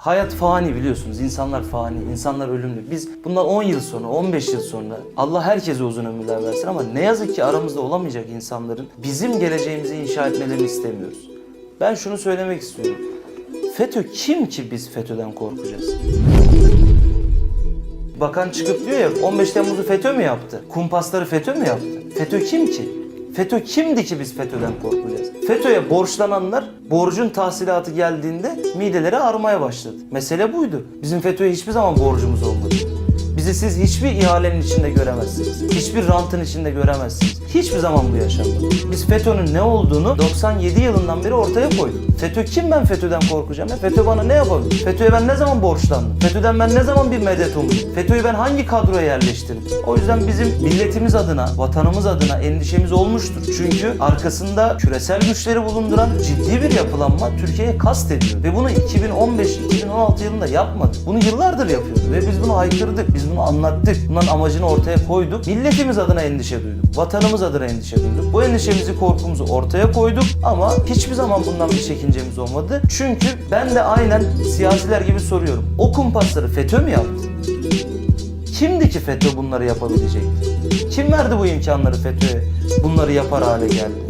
Hayat fani biliyorsunuz. İnsanlar fani, insanlar ölümlü. Biz bundan 10 yıl sonra, 15 yıl sonra Allah herkese uzun ömürler versin ama ne yazık ki aramızda olamayacak insanların bizim geleceğimizi inşa etmelerini istemiyoruz. Ben şunu söylemek istiyorum. FETÖ kim ki biz FETÖ'den korkacağız? Bakan çıkıp diyor ya 15 Temmuz'u FETÖ mü yaptı? Kumpasları FETÖ mü yaptı? FETÖ kim ki? FETÖ kimdi ki biz FETÖ'den korkacağız? FETÖ'ye borçlananlar borcun tahsilatı geldiğinde mideleri ağrımaya başladı. Mesele buydu. Bizim FETÖ'ye hiçbir zaman borcumuz olmadı. Bizi siz hiçbir ihalenin içinde göremezsiniz. Hiçbir rantın içinde göremezsiniz. Hiçbir zaman bu yaşanmadı. Biz FETÖ'nün ne olduğunu 97 yılından beri ortaya koyduk. FETÖ kim ben FETÖ'den korkacağım ya? FETÖ bana ne yapabilir? FETÖ'ye ben ne zaman borçlandım? FETÖ'den ben ne zaman bir medet umdum? FETÖ'yü ben hangi kadroya yerleştirdim? O yüzden bizim milletimiz adına, vatanımız adına endişemiz olmuştur. Çünkü arkasında küresel güçleri bulunduran ciddi bir yapılanma Türkiye'ye kast ediyor. Ve bunu 2015-2016 yılında yapmadı. Bunu yıllardır yapıyordu ve biz bunu haykırdık, biz bunu anlattık. Bunların amacını ortaya koyduk. Milletimiz adına endişe duyduk. Vatanımız adına endişe duyduk. Bu endişemizi, korkumuzu ortaya koyduk ama hiçbir zaman bundan bir çekincemiz olmadı. Çünkü ben de aynen siyasiler gibi soruyorum. O kumpasları FETÖ mü yaptı? Kimdi ki FETÖ bunları yapabilecekti? Kim verdi bu imkanları FETÖ'ye bunları yapar hale geldi?